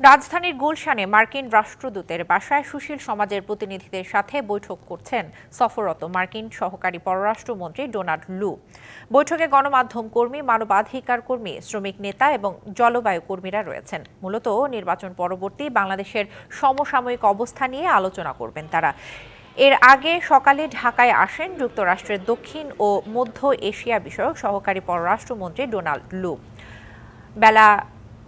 রাজধানীর গুলশানে মার্কিন রাষ্ট্রদূতের বাসায় সুশীল সমাজের প্রতিনিধিদের সাথে বৈঠক করছেন সফররত মার্কিন সহকারী পররাষ্ট্রমন্ত্রী ডোনাল্ড লু। বৈঠকে গণমাধ্যম কর্মী, মানবাধিকার কর্মী, শ্রমিক নেতা এবং জলবায়ু কর্মীরা রয়েছেন। মূলত নির্বাচন পরবর্তী বাংলাদেশের সমসাময়িক অবস্থা নিয়ে আলোচনা করবেন তারা। এর আগে সকালে ঢাকায় আসেন যুক্তরাষ্ট্রের দক্ষিণ ও মধ্য এশিয়া বিষয়ক সহকারী পররাষ্ট্রমন্ত্রী ডোনাল্ড লু। বেলা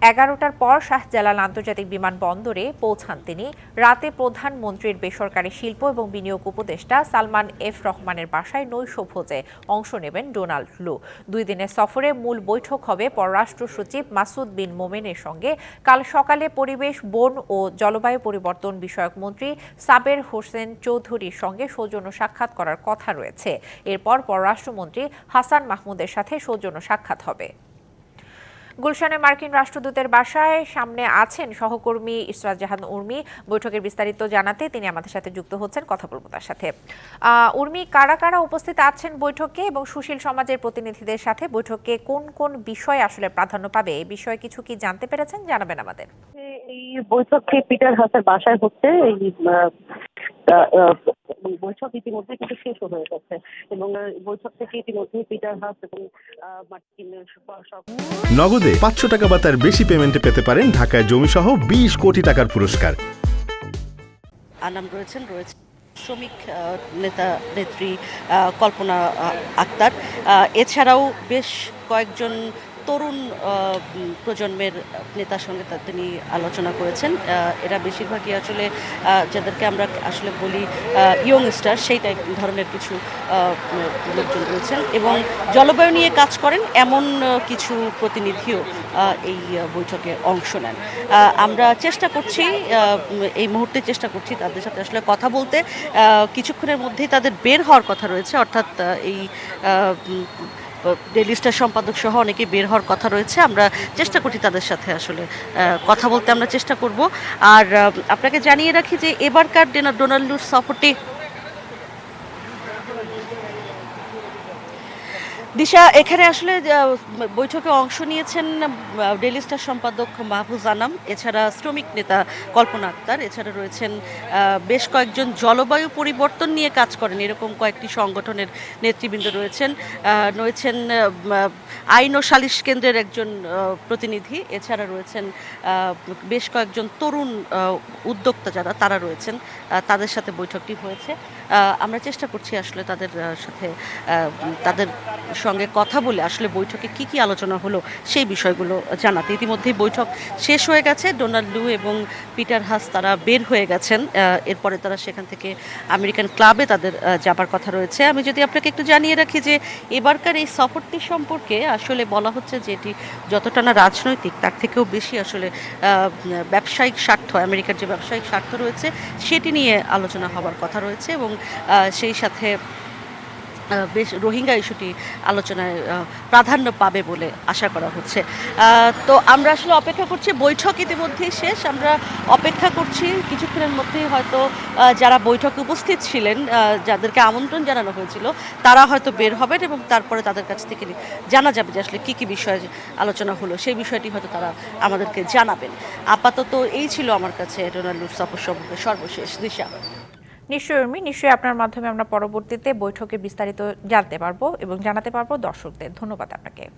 এগারোটার পর শাহজালাল আন্তর্জাতিক বিমানবন্দরে পৌঁছান তিনি। রাতে প্রধানমন্ত্রীর বেসরকারি শিল্প এবং বিনিয়োগ উপদেষ্টা সালমান এফ রহমানের বাসায় নৈশভোজে অংশ নেবেন ডোনাল্ড লু। দুই দিনের সফরে মূল বৈঠক হবে পররাষ্ট্র সচিব মাসুদ বিন মোমেনের সঙ্গে। কাল সকালে পরিবেশ, বন ও জলবায়ু পরিবর্তন বিষয়ক মন্ত্রী সাবের হোসেন চৌধুরীর সঙ্গে সৌজন্য সাক্ষাৎ করার কথা রয়েছে। এরপর পররাষ্ট্রমন্ত্রী হাসান মাহমুদের সাথে সৌজন্য সাক্ষাৎ হবে। গুলশানে মার্কিন রাষ্ট্রদূতের বাসায় সামনে আছেন সহকর্মী ইসরাত জাহান উর্মি। বৈঠকের বিস্তারিত জানাতে তিনি আমাদের সাথে যুক্ত হচ্ছেন, কথা বলব তার সাথে। উর্মি, কারা কারা উপস্থিত আছেন বৈঠকে এবং সুশীল সমাজের প্রতিনিধিদের সাথে বৈঠকে কোন কোন বিষয় আসলে প্রাধান্য পাবে, এই বিষয়ে কিছু কি জানতে পেরেছেন জানাবেন আমাদের। এই বৈঠকটি পিটার হাসের বাসায় হচ্ছে, এই আহ, বৈঠক ইতিমধ্যে কিন্তু শেষ হয়ে গেছে এবং বৈঠক থেকে ইতিমধ্যে পিটার হাস এবং নগদে পাঁচশো টাকা বা তার বেশি পেমেন্টে পেতে পারেন ঢাকায় জমিসহ বিশ কোটি টাকার পুরস্কার। আনাম রয়েছেন রয়েছে শ্রমিক নেতা নেত্রী কল্পনা আক্তার। এছাড়াও বেশ কয়েকজন তরুণ প্রজন্মের নেতার সঙ্গে তিনি আলোচনা করেছেন। এরা বেশিরভাগই আসলে যাদেরকে আমরা আসলে বলি ইয়ং স্টার, সেই টাইপ ধরনের কিছু লোকজন রয়েছেন এবং জলবায়ু নিয়ে কাজ করেন, এমন কিছু প্রতিনিধিও এই বৈঠকে অংশ নেন। আমরা চেষ্টা করছি এই মুহূর্তে চেষ্টা করছি তাদের সাথে আসলে কথা বলতে। কিছুক্ষণের মধ্যেই তাদের বের হওয়ার কথা রয়েছে, অর্থাৎ এই ডেলি স্টার সম্পাদক সহ অনেকে বের হওয়ার কথা রয়েছে, আমরা চেষ্টা করি তাদের সাথে আসলে কথা বলতে আমরা চেষ্টা করব। আর আপনাকে জানিয়ে রাখি যে এবারকার ডেনা- ডোনাল্ডুর সফরটি দিশা এখানে আসলে বৈঠকে অংশ নিয়েছেন ডেলি স্টার সম্পাদক মাহফুজ আনাম এছাড়া শ্রমিক নেতা কল্পনা আক্তার এছাড়া রয়েছেন বেশ কয়েকজন জলবায়ু পরিবর্তন নিয়ে কাজ করেন এরকম কয়েকটি সংগঠনের নেতৃবৃন্দ রয়েছেন রয়েছেন আইন ও সালিশ কেন্দ্রের একজন প্রতিনিধি এছাড়া রয়েছেন বেশ কয়েকজন তরুণ উদ্যোক্তা যারা তারা রয়েছেন তাদের সাথে বৈঠকটি হয়েছে। আমরা চেষ্টা করছি আসলে তাদের সাথে আহ, সঙ্গে কথা বলে আসলে বৈঠকে কি কি আলোচনা হলো সেই বিষয়গুলো জানাতে। ইতিমধ্যেই বৈঠক শেষ হয়ে গেছে। ডোনাল্ড লু এবং পিটার হাস তারা বের হয়ে গেছেন। এরপরে তারা সেখান থেকে আমেরিকান ক্লাবে তাদের যাবার কথা রয়েছে। আমি যদি আপনাকে একটু জানিয়ে রাখি যে এবারকার এই সফরটি সম্পর্কে আসলে বলা হচ্ছে যে এটি যতটা না রাজনৈতিক, তার থেকেও বেশি আসলে ব্যবসায়িক স্বার্থ, আমেরিকার যে ব্যবসায়িক স্বার্থ রয়েছে, সেটি নিয়ে আলোচনা হবার কথা রয়েছে এবং সেই সাথে বেশ রোহিঙ্গা ইস্যুটি আলোচনায় প্রাধান্য পাবে বলে আশা করা হচ্ছে। তো আমরা আসলে অপেক্ষা করছি, বৈঠক ইতিমধ্যেই শেষ, আমরা অপেক্ষা করছি, কিছুক্ষণের মধ্যেই হয়তো যারা বৈঠকে উপস্থিত ছিলেন যাদেরকে আমন্ত্রণ জানানো হয়েছিল, তারা হয়তো বের হবেন এবং তারপরে তাদের কাছ থেকে জানা যাবে যে আসলে কী কী বিষয়ে আলোচনা হলো, সেই বিষয়টি হয়তো তারা আমাদেরকে জানাবেন। আপাতত এই ছিল আমার কাছে ডোনাল্ড সফর সম্পর্কে সর্বশেষ দিশা। নিশ্চয়ই উর্মি, নিশ্চয়ই আপনার মাধ্যমে আমরা পরবর্তীতে বৈঠকে বিস্তারিত জানতে পারব এবং জানাতে পারব দর্শকদের। ধন্যবাদ আপনাকে।